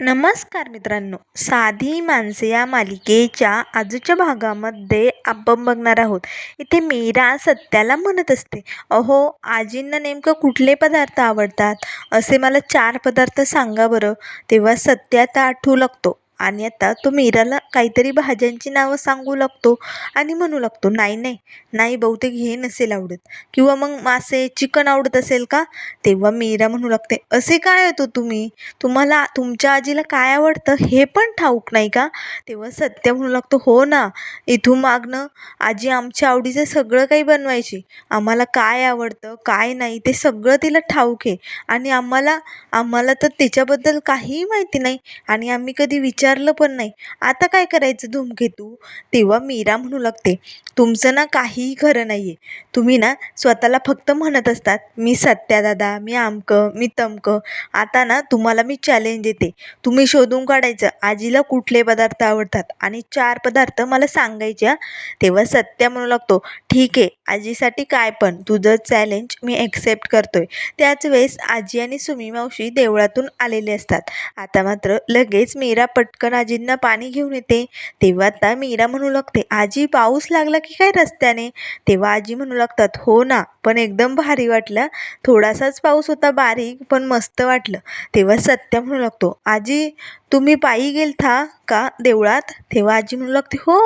नमस्कार मित्रांनो. साधी माणसे या मालिकेच्या आजच्या भागामध्ये आपण बघणार आहोत. इथे मीरा सत्याला म्हणत असते अहो आजींना नेमकं कुठले पदार्थ आवडतात? असे मला चार पदार्थ सांगा बरं. तेव्हा सत्या आठवू लागतो. आणि आता तो मीराला काहीतरी भाज्यांची नावं सांगू लागतो आणि म्हणू लागतो नाही नाही नाही बहुतेक हे नसेल आवडत. किंवा मग मासे चिकन आवडत असेल का? तेव्हा मीरा म्हणू लागते असे काय होतो तुम्ही? तुम्हाला तुमच्या आजीला काय आवडतं हे पण ठाऊक नाही का? तेव्हा सत्य म्हणू लागतो हो ना इथून मागणं आजी आमच्या आवडीचं सगळं काही बनवायची. आम्हाला काय आवडतं काय नाही ते सगळं तिला ठाऊक आहे. आणि आम्हाला आम्हाला तर त्याच्याबद्दल काहीही माहिती नाही. आणि आम्ही कधी विचार विचारलं पण नाही. आता काय करायचं धूमकेतू तेव्हा मीरा म्हणू लागते तुमचं ना काहीही खरं नाही आहे तुम्ही ना स्वतःला फक्त म्हणत असतात मी सत्या दादा मी आमकं मी तमकं. आता ना तुम्हाला मी चॅलेंज देते. तुम्ही शोधून काढायचं. आजीला कुठले पदार्थ आवडतात? आणि चार पदार्थ मला सांगायचे तेव्हा सत्या म्हणू लागतो ठीक आहे आजीसाठी काय पण. तुझं चॅलेंज मी ॲक्सेप्ट करतोय. त्याच वेळेस आजी आणि सुमी मावशी देवळातून आलेले असतात. आता मात्र लगेच मीरा पट पटकन आजींना पाणी घेऊन येते. तेव्हा आता मीरा म्हणू लागते आजी पाऊस लागला की काय रस्त्याने? तेव्हा आजी म्हणू लागतात हो ना पण एकदम भारी वाटलं. थोडासाच पाऊस होता बारीक पण मस्त वाटलं. तेव्हा सत्या म्हणू लागतो आजी तुम्ही पायी गेलथा का देवळात? तेव्हा आजी म्हणू लागते हो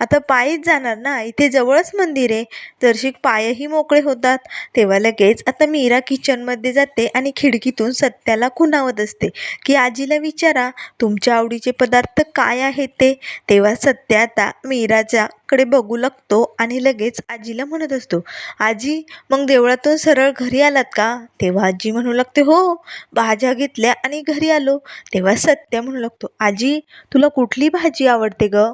आता पायीच जाणार ना इथे जवळच मंदिर आहे. जरशी पायही मोकळे होतात. तेव्हा लगेच आता मीरा किचनमध्ये जाते आणि खिडकीतून सत्याला खुणावत असते की आजीला विचारा तुमच्या आवडीचे पदार्थ काय आहे ते तेव्हा सत्य आता मीराजाकडे बघू लागतो आणि लगेच आजीला म्हणत असतो आजी मग देवळातून सरळ घरी आलात का? तेव्हा आजी म्हणू लागते हो भाज्या घेतल्या आणि घरी आलो. तेव्हा सत्य म्हणू लागतो आजी तुला कुठली भाजी आवडते ग?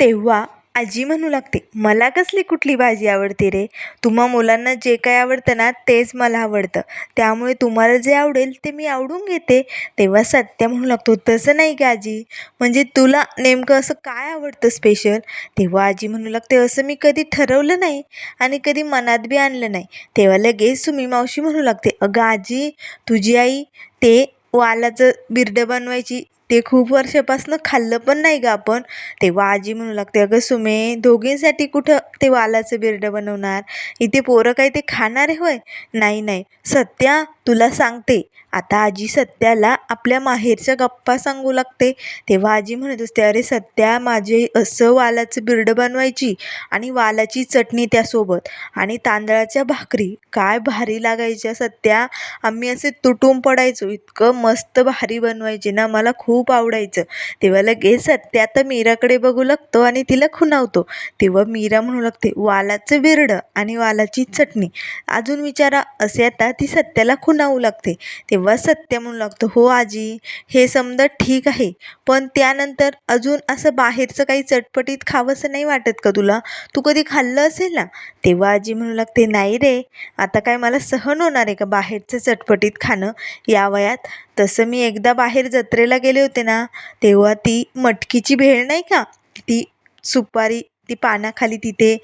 तेव्हा आजी म्हणू लागते मला कसली कुठली भाजी आवडते रे? तुम्हा मुलांना जे काय आवडतं ना तेच मला आवडतं. त्यामुळे तुम्हाला जे आवडेल ते मी आवडून घेते. तेव्हा सत्य म्हणू लागतो तसं नाही का आजी. म्हणजे तुला नेमकं असं काय आवडतं स्पेशल तेव्हा आजी म्हणू लागते असं मी कधी ठरवलं नाही आणि कधी मनात बी आणलं नाही. तेव्हा लगेच सुमी मावशी म्हणू लागते अगं आजी तुझी आई ते वालाचं बिरडं बनवायची ते खूप वर्षापासून खाल्लं पण नाही गं आपण. तेव्हा आजी म्हणू लागते अगं सुमे दोघींसाठी कुठं ते वालाचं बिरडं बनवणार? इथे पोरं काही ते खाणार आहे होय? नाही नाही. सत्या तुला सांगते. आता आजी सत्याला आपल्या माहेरच्या गप्पा सांगू लागते. तेव्हा आजी म्हणत असते अरे सत्या माझे असं वालाचं बिरडं बनवायची आणि वालाची चटणी त्यासोबत आणि तांदळाच्या भाकरी. काय भारी लागायच्या सत्या. आम्ही असे तुटून पडायचो. इतकं मस्त भारी बनवायचे ना. मला खूप खूप आवडायचं. तेव्हा लगेच सत्या आता मीराकडे बघू लागतो आणि तिला खुणावतो. तेव्हा मीरा म्हणू लागते वालाचं बिरडं आणि वालाची चटणी. अजून विचारा असे आता ती सत्याला खुणावू लागते. तेव्हा सत्य म्हणू लागतो हो आजी हे समजा ठीक आहे पण त्यानंतर अजून असं बाहेरचं काही चटपटीत खावंसं नाही वाटत का तुला? तू कधी खाल्लं असेल ना? तेव्हा आजी म्हणू लागते नाही रे आता काय मला सहन होणार आहे का बाहेरचं चटपटीत खाणं? या वयात तसं मी एकदा बाहेर जत्रेला गेले होते ना तेव्हा ती मटकीची भेळ नाही का? ती सुपारी ती पानाखाली तिथे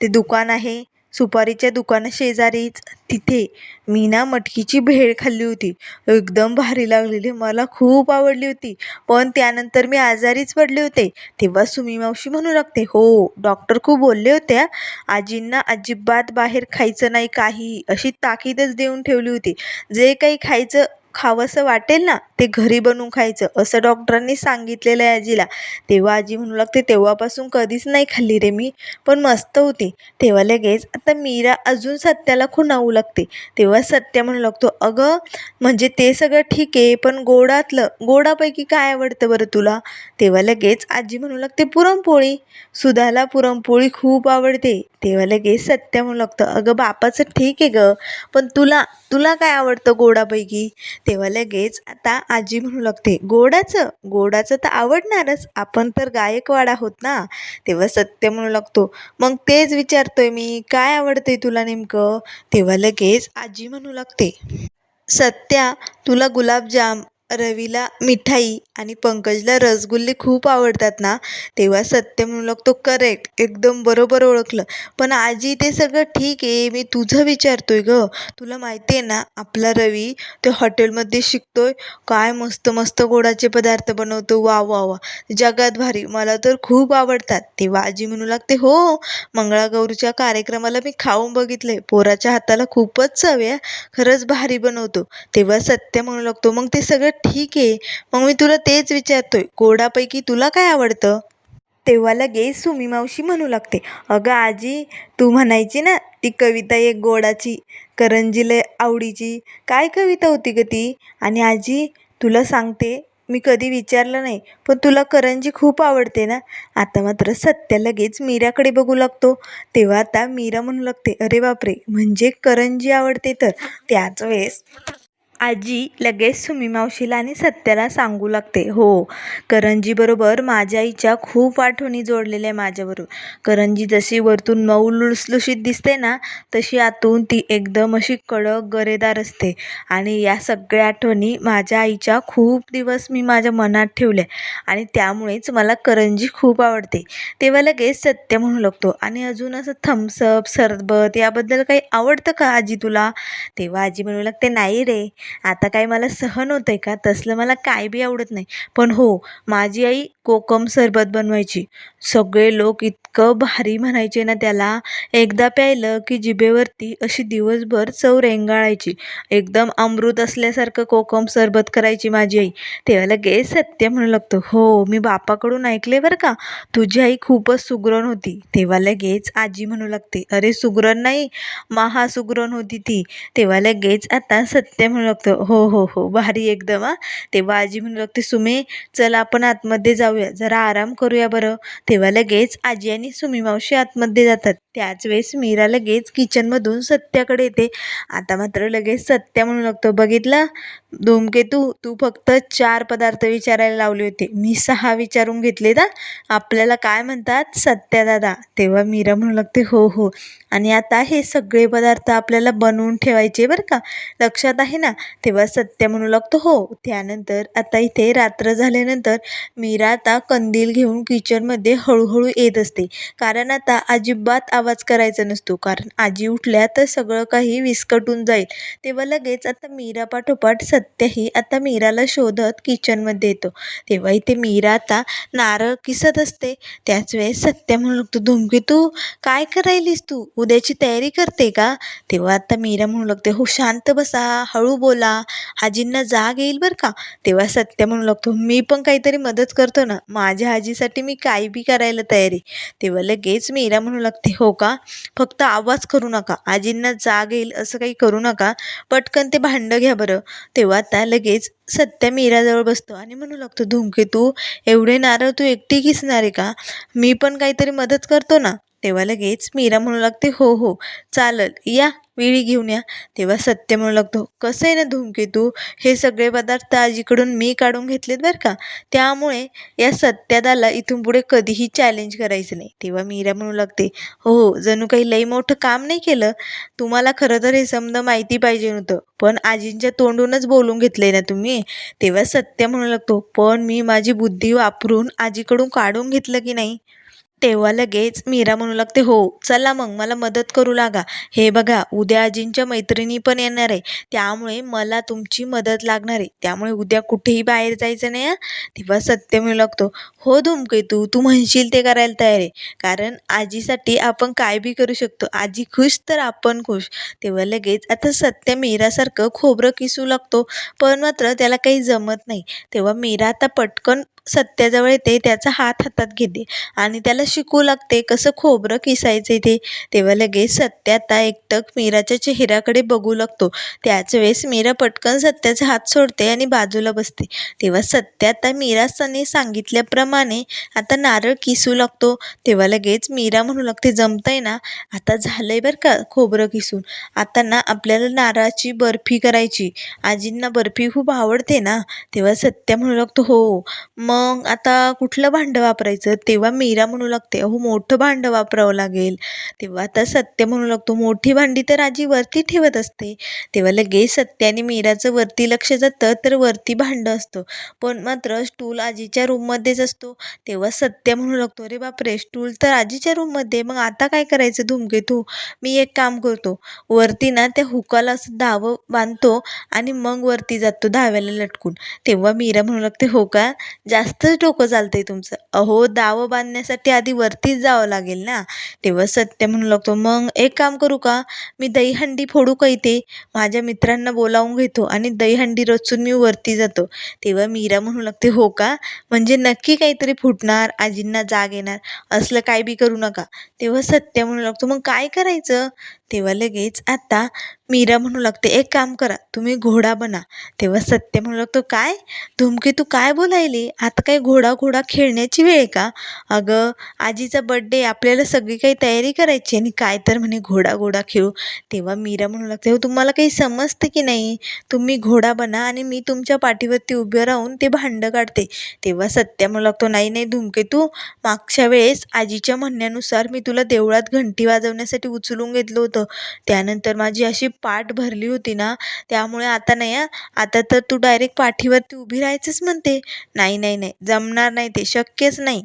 ते दुकान आहे सुपारीच्या दुकाना शेजारीच तिथे मी ना मटकीची भेळ खाल्ली होती. एकदम भारी लागलेली मला खूप आवडली होती. पण त्यानंतर मी आजारीच पडले होते. तेव्हा सुमी मावशी म्हणू लागते हो डॉक्टर खूप बोलले होते आजींना अजिबात बाहेर खायचं नाही काही अशी ताकीदच देऊन ठेवली होती. जे काही खायचं खावंसं वाटेल ना ते घरी बनवून खायचं असं डॉक्टरांनी सांगितलेलं आहे आजीला. तेव्हा आजी म्हणू लागते तेव्हापासून कधीच नाही खाल्ली रे मी पण मस्त होती. तेव्हा लगेच आता मीरा अजून सत्याला खुणावू लागते. तेव्हा सत्य म्हणू लागतो अगं म्हणजे ते सगळं ठीक आहे पण गोडातलं गोडापैकी काय आवडतं बरं तुला? तेव्हा लगेच आजी म्हणू लागते पुरणपोळी. सुधाला पुरणपोळी खूप आवडते. तेव्हा लगेच सत्य म्हणू लागतं. अगं बापाचं ठीक आहे गं पण तुला तुला काय आवडतं गोडापैकी? तेव्हा लगेच आता आजी म्हणू लागते गोडाचं? गोडाचं तर आवडणारच आपण तर गायकवाड आहोत ना? तेव्हा सत्य म्हणू लागतो. मग तेच विचारतोय मी काय आवडतंय तुला नेमकं? तेव्हा लगेच आजी म्हणू लागते. सत्या तुला गुलाबजाम रवीला मिठाई आणि पंकजला रसगुल्ले खूप आवडतात ना तेव्हा सत्य म्हणू लागतो करेक्ट एकदम बरोबर ओळखलं. पण आजी ते सगळं ठीक आहे मी तुझं विचारतोय ग. तुला माहिती आहे ना आपला रवी ते हॉटेलमध्ये शिकतोय काय मस्त मस्त गोडाचे पदार्थ बनवतो. वा वा वा. जगात भारी. मला तर खूप आवडतात. तेव्हा आजी म्हणू लागते हो मंगळागौरीच्या कार्यक्रमाला मी खाऊन बघितले पोराच्या हाताला खूपच चव आहे खरंच भारी बनवतो. तेव्हा सत्य म्हणू लागतो मग ते सगळं ठीक आहे. मग मी तुला तेच विचारतोय. गोडापैकी तुला काय आवडतं? तेव्हा लगेच सुमी मावशी म्हणू लागते. अगं आजी तू म्हणायची ना ती कविता एक गोडाची करंजीला आवडीची. काय कविता होती ग ती? आणि आजी तुला सांगते मी कधी विचारलं नाही पण तुला करंजी खूप आवडते ना? आता मात्र सत्य लगेच मीराकडे बघू लागतो. तेव्हा आता मीरा म्हणू लागते अरे बापरे म्हणजे करंजी आवडते तर? त्याच वेळेस आजी लगेच सुमी मावशीला आणि सत्याला सांगू लागते. हो करंजीबरोबर माझ्या आईच्या खूप आठवणी जोडलेल्या आहे माझ्याबरोबर करंजी जशी वरतून मऊ लुसलुशीत दिसते ना तशी आतून ती एकदम अशी कडक गरेदार असते. आणि या सगळ्या आठवणी माझ्या आईच्या खूप दिवस मी माझ्या मनात ठेवल्या आणि त्यामुळेच मला करंजी खूप आवडते. तेव्हा लगेच सत्य म्हणू लागतो आणि अजून असं थम्सअप सरबत याबद्दल काही आवडतं का आजी तुला? तेव्हा आजी म्हणू लागते नाही रे आता काय मला सहन होतं आहे का? तसलं मला काय बी आवडत नाही. पण हो माझी आई कोकम सरबत बनवायची. सगळे लोक इतकं भारी म्हणायचे ना त्याला. एकदा प्यायलं की जिभेवरती अशी दिवसभर चव रेंगाळायची. एकदम अमृत असल्यासारखं कोकम सरबत करायची माझी आई. तेव्हा लगेच सत्य म्हणू लागतो. हो मी बापाकडून ऐकले बरं का? तुझी आई खूपच सुगरण होती. तेव्हा लगेच आजी म्हणू लागते अरे सुगरण नाही. महासुगरण होती ती. तेव्हा लगेच आता सत्य म्हणू लागतो हो हो हो भारी एकदम हा. तेव्हा आजी म्हणू लागते सुमे चल आपण आतमध्ये जाऊ जाऊया. जरा आराम करूया बरं. तेव्हा लगेच आजी आणि सुमी मावशी आतमध्ये जातात. त्याच वेळेस मीरा लगेच किचनमधून सत्याकडे येते. आता मात्र लगेच सत्या म्हणू लागतो बघितलं? धूमकेतू तू फक्त चार पदार्थ विचारायला लावले होते. मी सहा विचारून घेतले ना? आपल्याला काय म्हणतात? सत्या दादा. तेव्हा मीरा म्हणू लागते हो हो. आणि आता हे सगळे पदार्थ आपल्याला बनवून ठेवायचे बरं का? लक्षात आहे ना? तेव्हा सत्य म्हणू लागतो हो. त्यानंतर आता इथे रात्र झाल्यानंतर मीरा आता कंदील घेऊन किचनमध्ये हळूहळू येत असते. कारण आता अजिबात आवाज करायचा नसतो. कारण आजी उठल्या तर सगळं काही विस्कटून जाईल. तेव्हा लगेच आता मीरा पाठोपाठ सत्यही आता मीराला शोधत किचनमध्ये येतो. तेव्हा इथे मीरा आता नारळ किसत असते. त्याच वेळेस सत्य म्हणू लागतो धुमकी तू काय करायलीस तू? उद्याची तयारी करते का? तेव्हा आता मीरा म्हणू लागते हो शांत बसा हळू बोला. आजींना जाग येईल बरं का? तेव्हा सत्य म्हणू लागतो मी पण काहीतरी मदत करतो ना. माझ्या आजीसाठी मी काही बी करायला तयारी. तेव्हा लगेच मीरा म्हणू लागते हो का फक्त आवाज करू नका. आजींना जाग येईल असं काही करू नका. पटकन ते भांडं घ्या बरं. तेव्हा त्या लगेच सत्या मीराजवळ बसतो आणि म्हणू लागतो धूमकेतू एवढे नारळ तू एकटी किसणार आहे का? मी पण काहीतरी मदत करतो ना. तेव्हा लगेच मीरा म्हणू लागते हो हो चालल या विळी घेऊन या. तेव्हा सत्य म्हणू लागतो कसं आहे ना धूमकेतू हे सगळे पदार्थ आजीकडून मी काढून घेतलेत बरं का? त्यामुळे या सत्यादाला इथून पुढे कधीही चॅलेंज करायचं नाही. तेव्हा मीरा म्हणू लागते हो हो जणू काही लई मोठं काम नाही केलं. तुम्हाला खरं तर हे समजा माहिती पाहिजे नव्हतं पण आजींच्या तोंडूनच बोलून घेतलंय ना तुम्ही? तेव्हा सत्य म्हणू लागतो पण मी माझी बुद्धी वापरून आजीकडून काढून घेतलं की नाही? तेव्हा लगेच मीरा म्हणू लागते हो चला मग मला मदत करू लागा. हे बघा उद्या आजींच्या मैत्रिणी पण येणार आहे. त्यामुळे मला तुमची मदत लागणार आहे. त्यामुळे उद्या कुठेही बाहेर जायचं नाही तेव्हा सत्य म्हणू लागतो हो धूमकेतू तू म्हणशील ते करायला तयार आहे. कारण आजीसाठी आपण काय बी करू शकतो. आजी खुश तर आपण खुश. तेव्हा लगेच आता सत्य मीरासारखं खोबरं किसू लागतो पण मात्र त्याला काही जमत नाही. तेव्हा मीरा आता पटकन सत्याजवळ येते त्याचा हात हातात घेते आणि त्याला शिकू लागते कसं खोबरं किसायचे ते तेव्हा लगेच सत्य आता एकटक मीराच्या चेहऱ्याकडे बघू लागतो. त्याच वेळेस मीरा पटकन सत्याचा हात सोडते आणि बाजूला बसते. तेव्हा सत्य आता मीरासने सांगितल्याप्रमाणे आता नारळ किसू लागतो. तेव्हा लगेच मीरा म्हणू लागते जमतंय ना? आता झालंय बरं का खोबरं किसून? आता ना आपल्याला नारळाची बर्फी करायची. आजींना बर्फी खूप आवडते ना? तेव्हा सत्य म्हणू लागतो हो. मग मग आता कुठलं भांडं वापरायचं? तेव्हा मीरा म्हणू लागते अहो मोठं भांडं वापरावं लागेल. तेव्हा आता सत्य म्हणू लागतो मोठी भांडी तर आजी वरती ठेवत असते. तेव्हा लगेच सत्य आणि मीराचं वरती लक्ष जातं तर वरती भांडं असतं. पण मात्र स्टूल आजीच्या रूममध्येच असतो. तेव्हा सत्य म्हणू लागतो अरे बापरे स्टूल तर आजीच्या रूममध्ये मग आता काय करायचं धूमकेतू मी एक काम करतो. वरती ना त्या हुकाला असं धावं बांधतो आणि मग वरती जातो धाव्याला लटकून. तेव्हा मीरा म्हणू लागते हो का? जास्तच डोकं चालतं आहे तुमचं. अहो दावं बांधण्यासाठी आधी वरतीच जावं लागेल ना. तेव्हा सत्य म्हणू लागतो. मग एक काम करू का? मी दहीहंडी फोडू का इथे? माझ्या मित्रांना बोलावून घेतो आणि दहीहंडी रचून मी वरती जातो. तेव्हा मीरा म्हणू लागते हो का? म्हणजे नक्की काहीतरी फुटणार आजींना जाग येणार असलं काय बी करू नका. तेव्हा सत्य म्हणू लागतो मग काय करायचं? तेव्हा लगेच आता मीरा म्हणू लागते एक काम करा तुम्ही घोडा बना. तेव्हा सत्य म्हणू लागतो काय? धुमके तू काय बोलायली? आता काय घोडा घोडा खेळण्याची वेळ आहे का? अगं आजीचा बड्डे आपल्याला सगळी काही तयारी करायची आणि काय तर म्हणे घोडा घोडा खेळू. तेव्हा मीरा म्हणू लागते हो तुम्हाला काही समजतं की नाही? तुम्ही घोडा बना आणि मी तुमच्या पाठीवरती उभं राहून ते भांडं काढते. तेव्हा सत्य म्हणू लागतो नाही नाही धुमके तू मागच्या वेळेस आजीच्या म्हणण्यानुसार मी तुला देवळात घंटी वाजवण्यासाठी उचलून घेतलं होतं. त्यानंतर माझी अशी पाठ भरली होती ना त्यामुळे आता नाही हं. आता तर तू डायरेक्ट पाठीवरती उभी राहायचंच म्हणते. नाही नाही नाही. जमणार नाही ते. शक्यच नाही.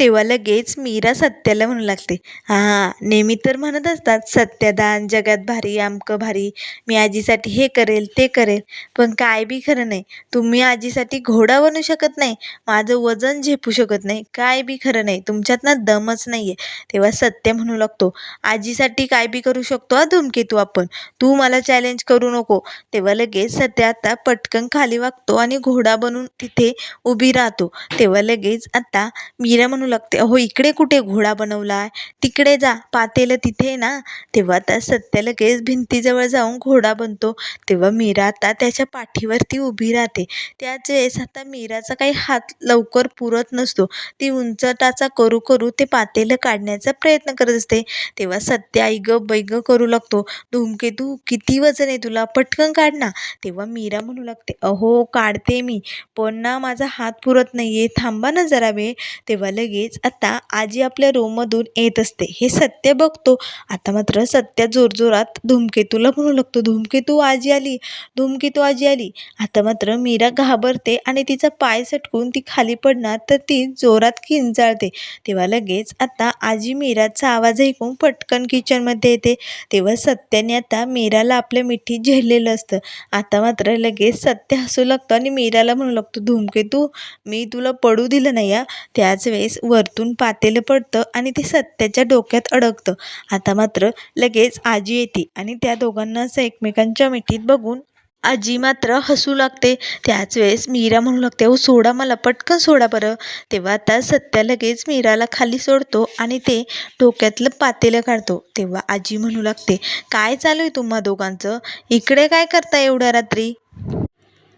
तेव्हा लगेच मीरा सत्याला म्हणू लागते हां नेहमी तर म्हणत असतात सत्यदान जगात भारी आमकं भारी मी आजीसाठी हे करेल ते करेल पण काय बी खरं नाही तुम्ही आजीसाठी घोडा बनू शकत नाही माझं वजन झेपू शकत नाही काय बी खरं नाही तुमच्यात ना दमच नाही आहे तेव्हा सत्य म्हणू लागतो आजीसाठी काय बी करू शकतो हा धुमकेतू आपण तू मला चॅलेंज करू नको. तेव्हा लगेच सत्य आता पटकन खाली वागतो आणि घोडा बनून तिथे उभी राहतो तेव्हा लगेच आता मीरा म्हणू लागते. अहो इकडे कुठे घोडा बनवला तिकडे जा. पातेलं तिथे ना. तेव्हा आता सत्य लगेच भिंतीजवळ जाऊन घोडा बनतो. तेव्हा मीरा आता त्याच्या पाठीवरती उभी राहते. त्याच वेळेस आता मीराचा काही हात लवकर पुरत नसतो. ती उंचटाचा करू करू ते पातेलं काढण्याचा प्रयत्न करत असते. तेव्हा सत्य आई बैग बै करू लागतो. धूमकेतू किती वजन आहे तुला? पटकन काढ ना. तेव्हा मीरा म्हणू लागते अहो काढते मी. पण ना माझा हात पुरत नाही आहे थांबा ना जरा वेळ. तेव्हा लगेच लगेच आता आजी आपल्या रूममधून येत असते. हे सत्य बघतो. आता मात्र सत्य जोरजोरात धूमकेतूला म्हणू लागतो. धूमकेतू आजी आली. धूमकेतू आजी आली. आता मात्र मीरा घाबरते आणि तिचा पाय सटकून ती खाली पडणार तर ती जोरात किंचाळते तेव्हा लगेच आता आजी मीराचा आवाज ऐकून पटकन किचनमध्ये येते. तेव्हा सत्याने आता मीराला आपल्या मिठीत झेललेलं असतं. आता मात्र लगेच सत्य हसू लागतो आणि मीराला म्हणू लागतो धूमकेतू मी तुला पडू दिलं नाही या त्याच वेळेस वरतून पातेलं पडतं आणि ते सत्याच्या डोक्यात अडकतं. आता मात्र लगेच आजी येते आणि त्या दोघांना असं एकमेकांच्या मिठीत बघून आजी मात्र हसू लागते. त्याच वेळेस मीरा म्हणू लागते हो सोडा मला पटकन सोडा बरं. तेव्हा आता सत्या लगेच मीराला खाली सोडतो आणि ते डोक्यातलं पातेलं काढतो. तेव्हा आजी म्हणू लागते काय चालू आहे तुम्हा दोघांचं? इकडे काय करता एवढ्या रात्री?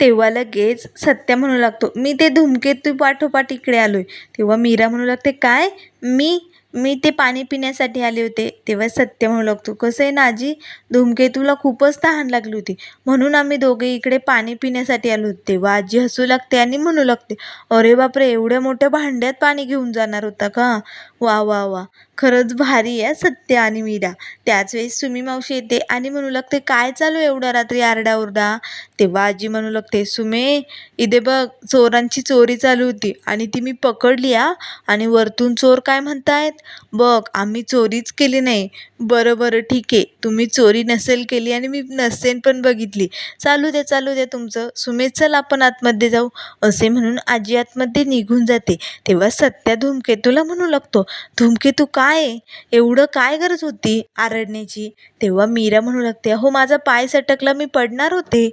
तेव्हा लगेच सत्या म्हणू लागतो मी ते धूमकेतू पाठोपाठ इकडे आलो आहे तेव्हा मीरा म्हणू लागते काय? मी मी ते पाणी पिण्यासाठी आले होते. तेव्हा सत्य म्हणू लागतो कसं आहे ना आजी धूमकेतूला खूपच तहान लागली होती. म्हणून आम्ही दोघे इकडे पाणी पिण्यासाठी आलो होतो. तेव्हा आजी हसू लागते आणि म्हणू लागते अरे बापरे एवढ्या मोठ्या भांड्यात पाणी घेऊन जाणार होता का? वा वा वा. खरंच भारी आहे सत्य आणि मीरा. त्याच वेळेस सुमी मावशी येते आणि म्हणू लागते काय चालू आहे एवढ्या रात्री आरडाओरडा तेव्हा आजी म्हणू लागते सुमे इथे बघ चोरांची चोरी चालू होती आणि ती मी पकडली आ आणि वरतून चोर काय म्हणतायत? बघ आम्ही चोरीच केली नाही. बरं बरं ठीक. आहे तुम्ही चोरी नसेल केली आणि मी नसेन पण बघितली. चालू द्या चालू द्या तुमचं. सुमे चल आपण आतमध्ये जाऊ. असे म्हणून आजी आतमध्ये निघून जाते. तेव्हा सत्या धूमकेतूला म्हणू लागतो धूमकेतू काय? आहे एवढं काय गरज होती आरडण्याची? तेव्हा मीरा म्हणू लागते हो माझा पाय सटकला मी पडणार होते.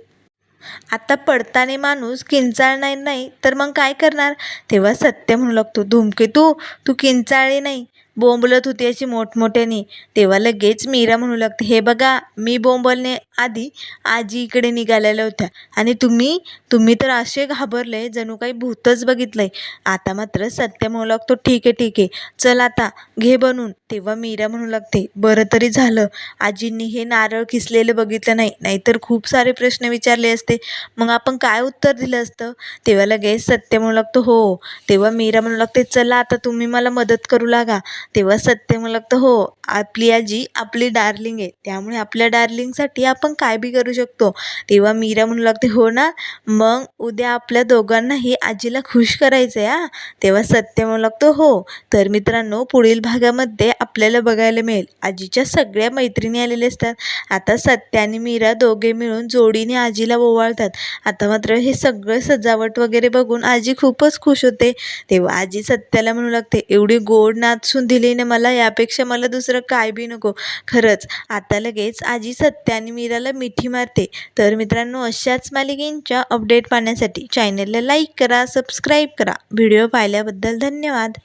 आता पडताने माणूस किंचाळणार नाही तर मग काय करणार? तेव्हा सत्य म्हणू लागतो धूमकेतू तू किंचाळले नाही. बोंबलत होती अशी मोठमोठ्याने. तेव्हा लगेच मीरा म्हणू लागते हे बघा मी बोंबलणे आधी आजी इकडे निघालेल्या होत्या. आणि तुम्ही तुम्ही तर असे घाबरले जणू काही भूतच बघितलंय. आता मात्र सत्य म्हणू लागतो ठीक आहे ठीक आहे. चल आता घे बनून. तेव्हा मीरा म्हणू लागते बरं तरी झालं. आजींनी हे नारळ किसलेलं बघितलं नाही. नाहीतर खूप सारे प्रश्न विचारले असते. मग आपण काय उत्तर दिलं असतं? तेव्हा लगेच सत्य म्हणू लागतो हो. तेव्हा मीरा म्हणू लागते चला आता तुम्ही मला मदत करू लागा. तेव्हा सत्य म्हणलं हो आपली आजी आपली डार्लिंग आहे. त्यामुळे आपल्या डार्लिंगसाठी आपण काय बी करू शकतो. तेव्हा मीरा म्हणू लागते हो ना मग उद्या आपल्या दोघांनाही आजीला खुश करायचं आहे हा. तेव्हा सत्य म्हणू लागतो हो. तर मित्रांनो पुढील भागामध्ये आपल्याला बघायला मिळेल. आजीच्या सगळ्या मैत्रिणी आलेल्या असतात. आता सत्य आणि मीरा दोघे मिळून जोडीने आजीला ओवाळतात. आता मात्र हे सगळं सजावट वगैरे बघून आजी खूपच खुश होते. तेव्हा आजी सत्याला म्हणू लागते एवढी गोड नाचून दिली ना मला यापेक्षा मला दुसरं काय बी नको. खरंच आता लगेच आजी सत्य आणि मीराला मिठी मारते. तर मित्रांनो अशाच मालिकेंच्या अपडेट पाहण्यासाठी चॅनलला लाईक करा सबस्क्राईब करा. व्हिडिओ पाहिल्याबद्दल धन्यवाद.